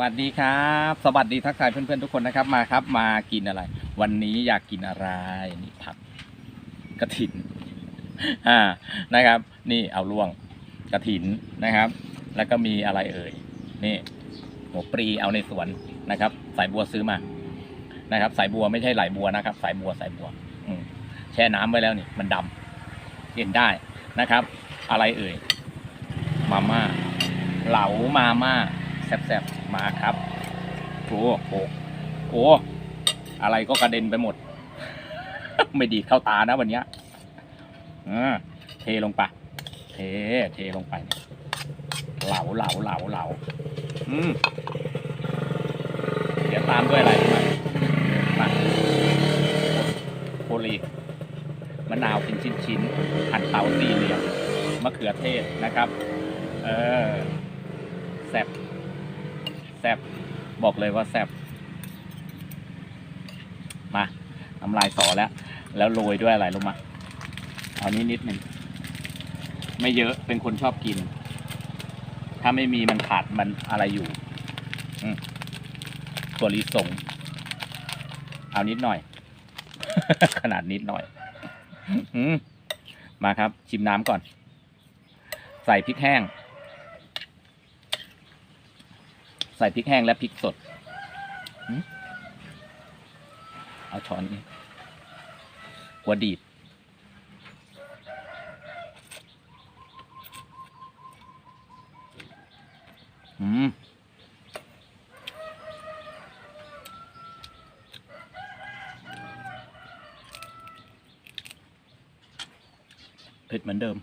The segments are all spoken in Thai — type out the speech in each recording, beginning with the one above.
วัสดีครับ สวัสดีทักทายเพื่อนๆทุกคนนะครับมาครับ มากินอะไร วันนี้อยากกินอะไรนี่ผักกระถินอ่านะครับ นี่เอาล่วงกระถินนะครับ แล้วก็มีอะไรเอ่ยนี่หัวปรีเอาในสวนนะครับ สายบัวซื้อมานะครับ สายบัวไม่ใช่ไหลบัวนะครับ สายบัวสายบัว อืแช่น้ำไว้แล้วนี่มันดำกินได้นะครับ อะไรเอ่ยมาม่าเหลามาม่าแซ่บๆ มาครับโอ้โหโอ้อะไรก็กระเด็นไปหมด ไม่ดีเข้าตานะวันเนี้ยอ่าเทลงไป เท เทลงไป เหลาเหลาเหลาเหลาอืมเดี๋ยวตามด้วยอะไรรู้ไหมาโคลีมะนาวเป็นชิ้นๆหั่นเตาสี่เหลี่ยมมะเขือเทศนะครับ เออแซ่บ ซบบอกเลยว่าแซบมาน้ำลายสอแล้ว แล้วโรยด้วยอะไรรู้มาเอานี้นิดหนึ่งไม่เยอะเป็นคนชอบกิน ถ้าไม่มีมันขาดมันอะไรอยู่ตัวลิสงเอานิดหน่อย ขนาดนิดหน่อยอมมาครับ ชิมน้ำก่อน ใส่พริกแห้ง ใส่พริกแห้งและพริกสด เอาช้อนนี้หัวดีด อืมเผ็ดเหมือนเดิม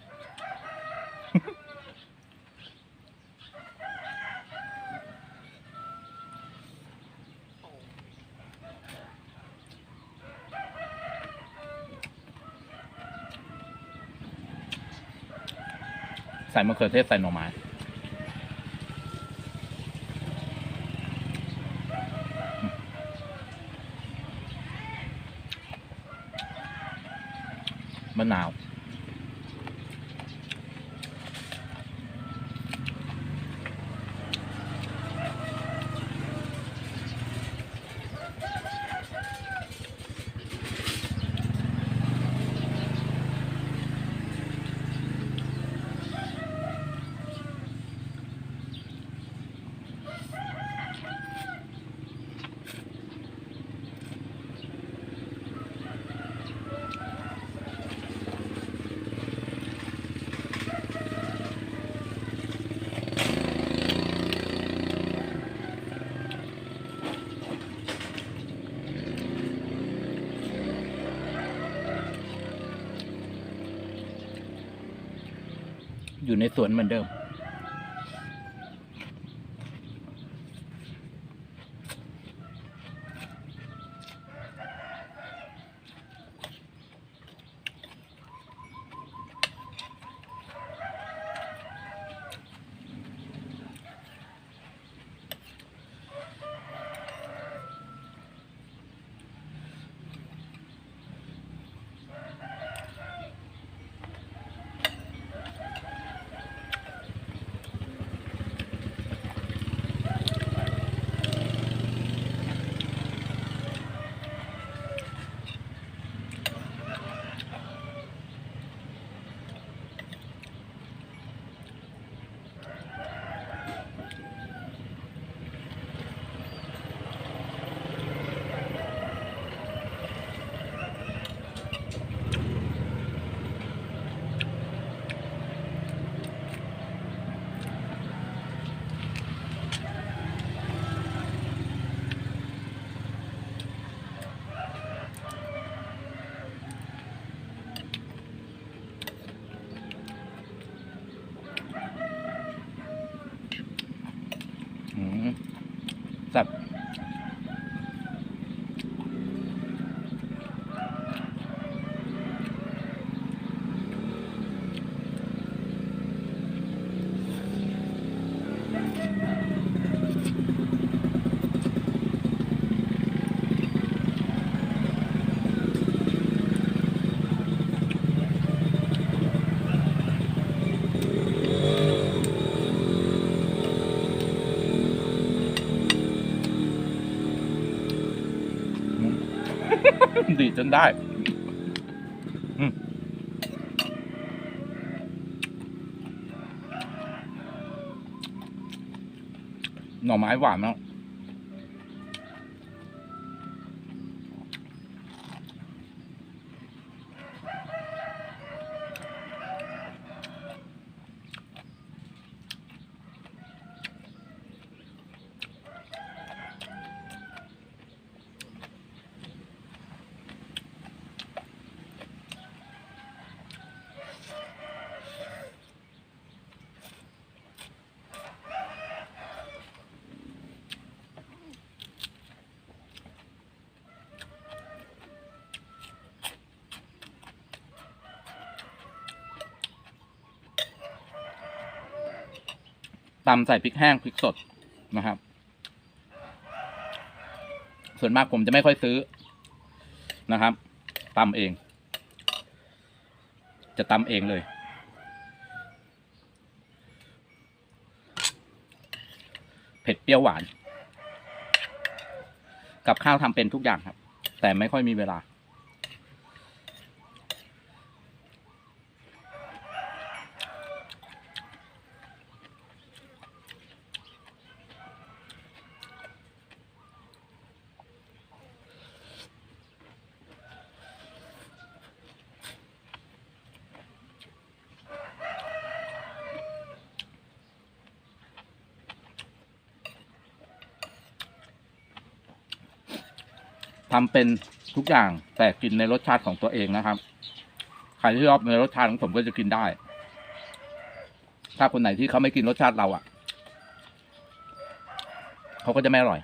ใส่มะเขือเทศใส่หน่อไม้มะนาว อยู่ในสวนเหมือนเดิม อืมแซ่บ ดีจนได้หน่อไม้หวานมาะ ตำใส่พริกแห้งพริกสดนะครับ ส่วนมากผมจะไม่ค่อยซื้อนะครับตำเอง จะตำเองเลย เผ็ดเปรี้ยวหวาน กับข้าวทำเป็นทุกอย่างครับ แต่ไม่ค่อยมีเวลา ทำเป็นทุกอย่างแต่กินในรสชาติของตัวเองนะครับ ใครที่ชอบในรสชาติของผมก็จะกินได้ ถ้าคนไหนที่เขาไม่กินรสชาติเราอะ่ะเขาก็จะไม่อร่อย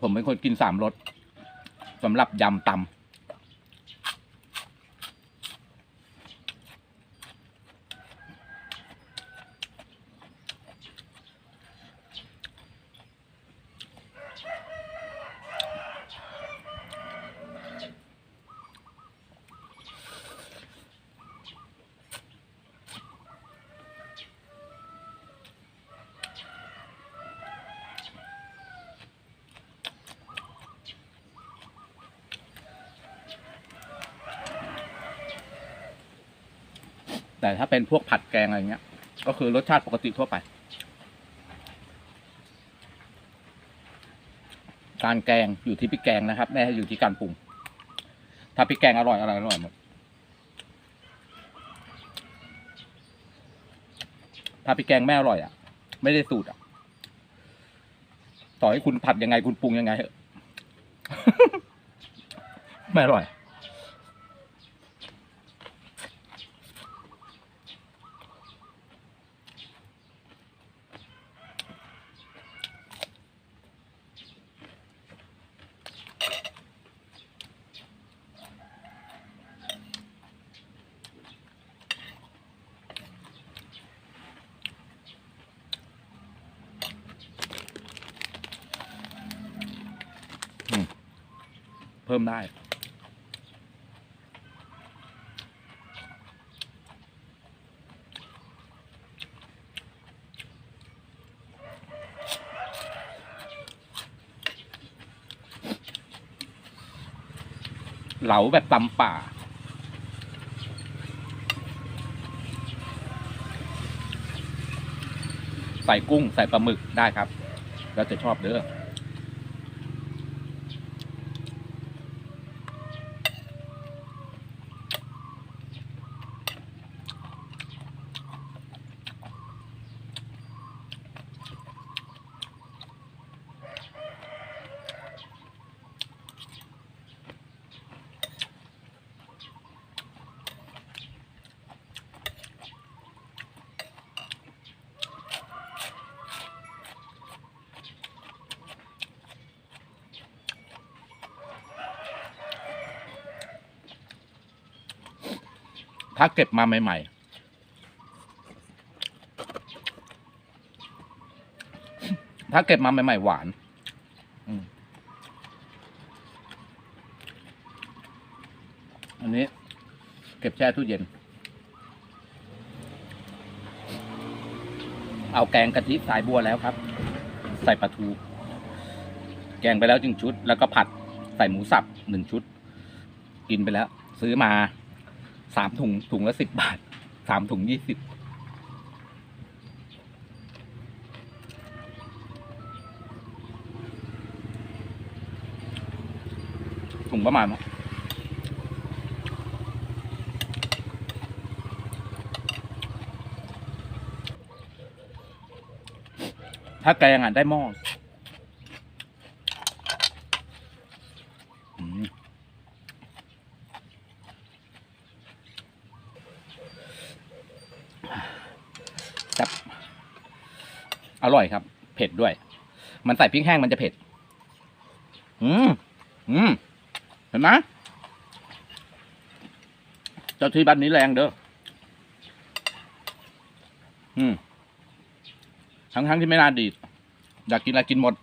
ผมเป็นคนกินสามรสสำหรับยำตำ แต่ถ้าเป็นพวกผัดแกงอะไรเงี้ย ก็คือรสชาติปกติทั่วไป การแกงอยู่ที่พริกแกงนะครับ ไม่ใช่อยู่ที่การปรุง ถ้าพริกแกงอร่อยอะไรอร่อยหมด ถ้าพริกแกงไม่อร่อยอะ ไม่ได้สูตรอะ ต่อให้คุณผัดยังไงคุณปรุงยังไงเถอะ ไม่อร่อย เพิ่มได้เหลาแบบตำป่า ใส่กุ้งใส่ปลาหมึกได้ครับ แล้วจะชอบเด้อ ถ้าเก็บมาใหม่ ๆถ้าเก็บมาใหม่ ๆ หวาน อันนี้ เก็บแช่ตู้เย็น เอาแกงกะทิสายบัวแล้วครับ ใส่ปลาทู แกงไปแล้วจึงชุด แล้วก็ผัดใส่หมูสับหนึ่งชุด กินไปแล้ว ซื้อมา สามถุงถุงละสิบบาทสามถุงยี่สิบถุงประมาณนั้นถ้าแกงอะได้หม้อ อร่อยครับ เผ็ดด้วย มันใส่พริกแห้งมันจะเผ็ด อืมอืมเห็นไหมเจ้าที่บ้านนี้แรงเด้อ อืม ทั้งทั้งๆที่ไม่น่าดีดอยากกินอะไรกินหมด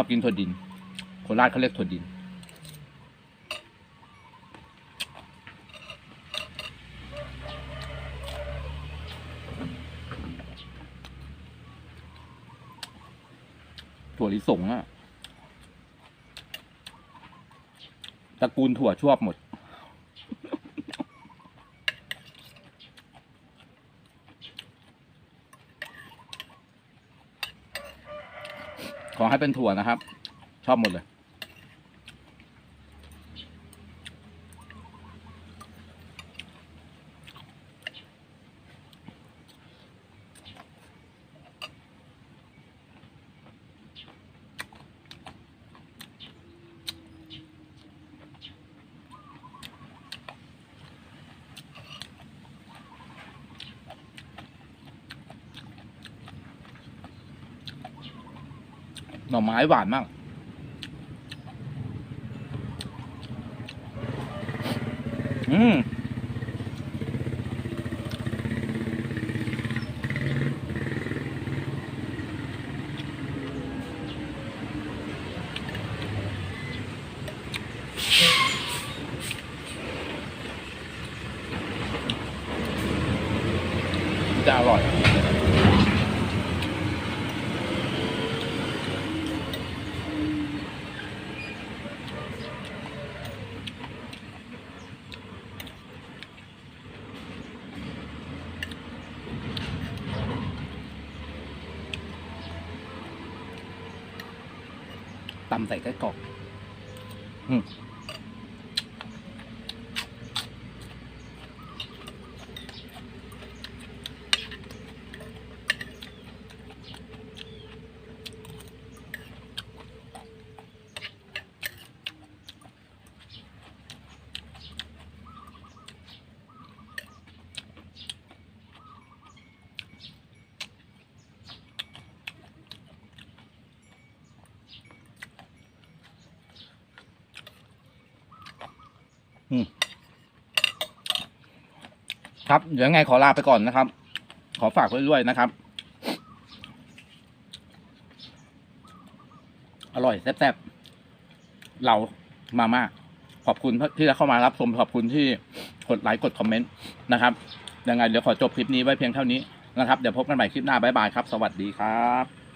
ชอบกินถั่วดิน โคราชเขาเรียกถั่วดิน ถั่วลิสงอะตระกูลถั่วชวบหมด ขอให้ เป็นถั่วนะครับ ชอบหมดเลย หน่อไม้หวานมาก อืมจะอร่อย ตำใส่ ครับเดี๋ยวไงขอลาไปก่อนนะครับ ขอฝากไว้ด้วยนะครับ อร่อยแซ่บๆเรามาม่าขอบคุณที่เข้ามารับชมขอบคุณที่กดไลค์กดคอมเมนต์นะครับยังไงเดี๋ยวขอจบคลิปนี้ไว้เพียงเท่านี้นะครับ เดี๋ยวพบกันใหม่คลิปหน้าบ๊ายบายครับ สวัสดีครับ